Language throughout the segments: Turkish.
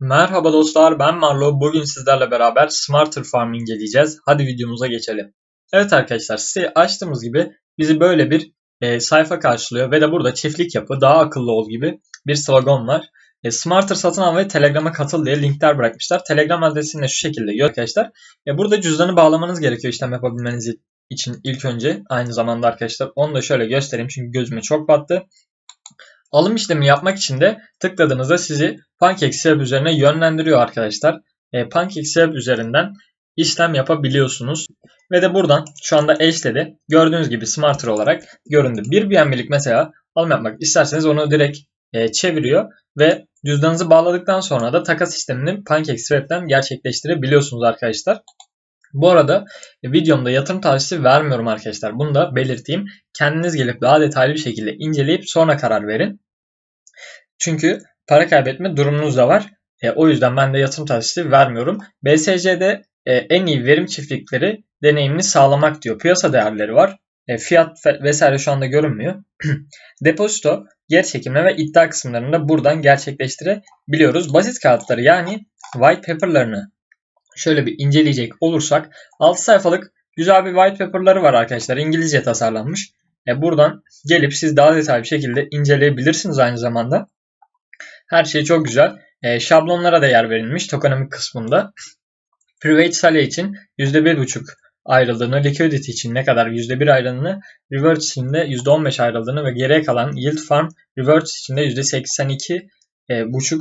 Merhaba dostlar ben Marlo. Bugün sizlerle beraber Smarter Farm inceleyeceğiz. Hadi videomuza geçelim. Evet arkadaşlar siteyi açtığımız gibi bizi böyle bir e, sayfa karşılıyor ve de burada çiftlik yapı daha akıllı ol gibi bir slogan var. E, Smarter satın al ve Telegram'a katıl diye linkler bırakmışlar. Telegram adresini de şu şekilde görüyoruz arkadaşlar. E, burada cüzdanı bağlamanız gerekiyor işlem yapabilmeniz için ilk önce. Aynı zamanda arkadaşlar onu da şöyle göstereyim çünkü gözüme çok battı. Alım işlemi yapmak için de tıkladığınızda sizi PancakeSwap üzerine yönlendiriyor arkadaşlar. E, PancakeSwap üzerinden işlem yapabiliyorsunuz. Ve de buradan şu anda eşledi. Gördüğünüz gibi Smarter olarak göründü. Bir BNB'lik mesela alım yapmak isterseniz onu direkt e, çeviriyor ve cüzdanınızı bağladıktan sonra da takas işlemini PancakeSwap'ten gerçekleştirebiliyorsunuz arkadaşlar. Bu arada e, videomda yatırım tavsiyesi vermiyorum arkadaşlar. Bunu da belirteyim. Kendiniz gelip daha detaylı bir şekilde inceleyip sonra karar verin. Çünkü para kaybetme durumunuz da var. E, o yüzden ben de yatırım tavsiyesi vermiyorum. BSC'de e, en iyi verim çiftlikleri deneyimini sağlamak diyor. Piyasa değerleri var. E, fiyat vesaire şu anda görünmüyor. Depozito, geri çekimle ve iddia kısımlarını da buradan gerçekleştirebiliyoruz. Basit kağıtları yani white paper'larını şöyle bir inceleyecek olursak 6 sayfalık güzel bir white paper'ları var arkadaşlar. İngilizce tasarlanmış. E buradan gelip siz daha detaylı bir şekilde inceleyebilirsiniz aynı zamanda. Her şey çok güzel. E, şablonlara da yer verilmiş tokenomic kısmında. Private Sale için %1.5 ayrıldığını, liquidity için ne kadar %1 ayrıldığını, reverse için de %15 ayrıldığını ve geriye kalan yield farm reverse için de %82.5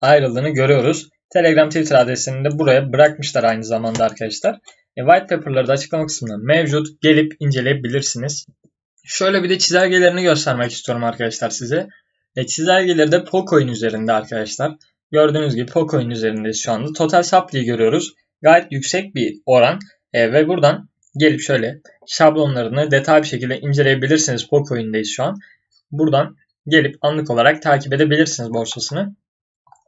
ayrıldığını görüyoruz. Telegram Twitter adresini de buraya bırakmışlar aynı zamanda arkadaşlar. E, white paper'ları da açıklama kısmında mevcut. Gelip inceleyebilirsiniz. Şöyle bir de çizelgelerini göstermek istiyorum arkadaşlar size. E, çizelgeleri de Pocoin üzerinde arkadaşlar. Gördüğünüz gibi Pocoin üzerindeyiz şu anda. Total supply'yi görüyoruz. Gayet yüksek bir oran. E, ve buradan gelip şöyle şablonlarını detaylı bir şekilde inceleyebilirsiniz. Pocoin'deyiz şu an. Buradan gelip anlık olarak takip edebilirsiniz borsasını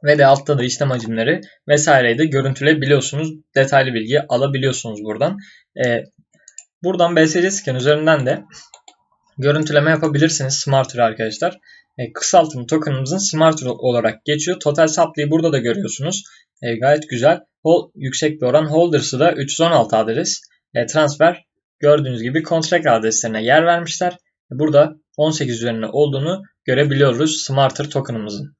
ve de altta da işlem hacimleri vesaireyi de görüntüleyebiliyorsunuz. Detaylı bilgi alabiliyorsunuz buradan. Ee, buradan BSC scan üzerinden de görüntüleme yapabilirsiniz Smarter arkadaşlar. E, kısaltım tokenımızın Smarter olarak geçiyor. Total supply'yi burada da görüyorsunuz. E, gayet güzel. Hol, yüksek bir oran. Holders'ı da 316 adres. E, transfer gördüğünüz gibi contract adreslerine yer vermişler. Burada 18 üzerinde olduğunu görebiliyoruz Smarter tokenımızın.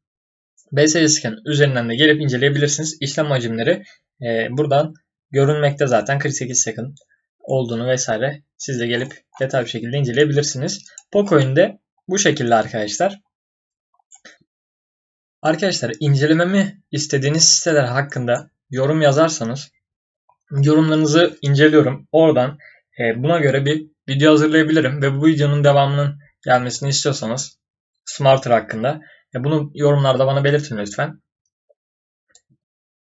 BSC Scan üzerinden de gelip inceleyebilirsiniz. İşlem hacimleri e, buradan görünmekte zaten 48 second olduğunu vesaire siz de gelip detaylı bir şekilde inceleyebilirsiniz. Pocoin'de bu şekilde arkadaşlar. Arkadaşlar incelememi istediğiniz siteler hakkında yorum yazarsanız yorumlarınızı inceliyorum. Oradan e, buna göre bir video hazırlayabilirim ve bu videonun devamının gelmesini istiyorsanız Smarter hakkında bunu yorumlarda bana belirtin lütfen.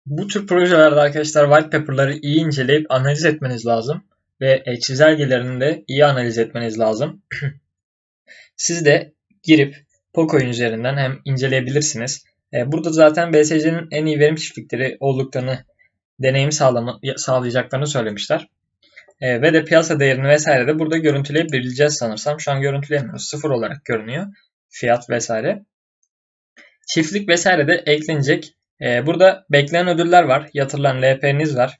Bu tür projelerde arkadaşlar white paper'ları iyi inceleyip analiz etmeniz lazım ve e, çizelgelerini de iyi analiz etmeniz lazım. Siz de girip Pocoin üzerinden hem inceleyebilirsiniz. E, burada zaten BSC'nin en iyi verim çiftlikleri olduklarını deneyim sağlama, sağlayacaklarını söylemişler. E, ve de piyasa değerini vesaire de burada görüntüleyebileceğiz sanırsam. Şu an görüntüleyemiyoruz. Sıfır olarak görünüyor. Fiyat vesaire. Çiftlik vesaire de eklenecek. E, burada bekleyen ödüller var. Yatırılan LP'niz var.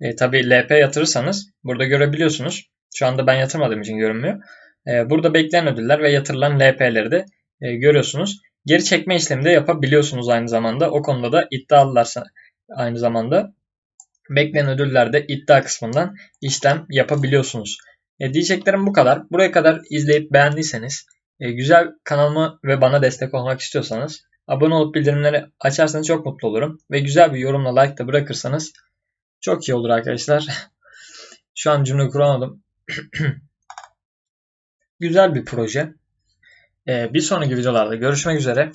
E, Tabi LP yatırırsanız burada görebiliyorsunuz. Şu anda ben yatırmadığım için görünmüyor. E, burada bekleyen ödüller ve yatırılan LP'leri de e, görüyorsunuz. Geri çekme işlemi de yapabiliyorsunuz aynı zamanda. O konuda da iddialılarsa aynı zamanda bekleyen ödüllerde iddia kısmından işlem yapabiliyorsunuz. E, diyeceklerim bu kadar. Buraya kadar izleyip beğendiyseniz, e, güzel kanalımı ve bana destek olmak istiyorsanız abone olup bildirimleri açarsanız çok mutlu olurum. Ve güzel bir yorumla like da bırakırsanız çok iyi olur arkadaşlar. Şu an cümle kuramadım. güzel bir proje. Ee, bir sonraki videolarda görüşmek üzere.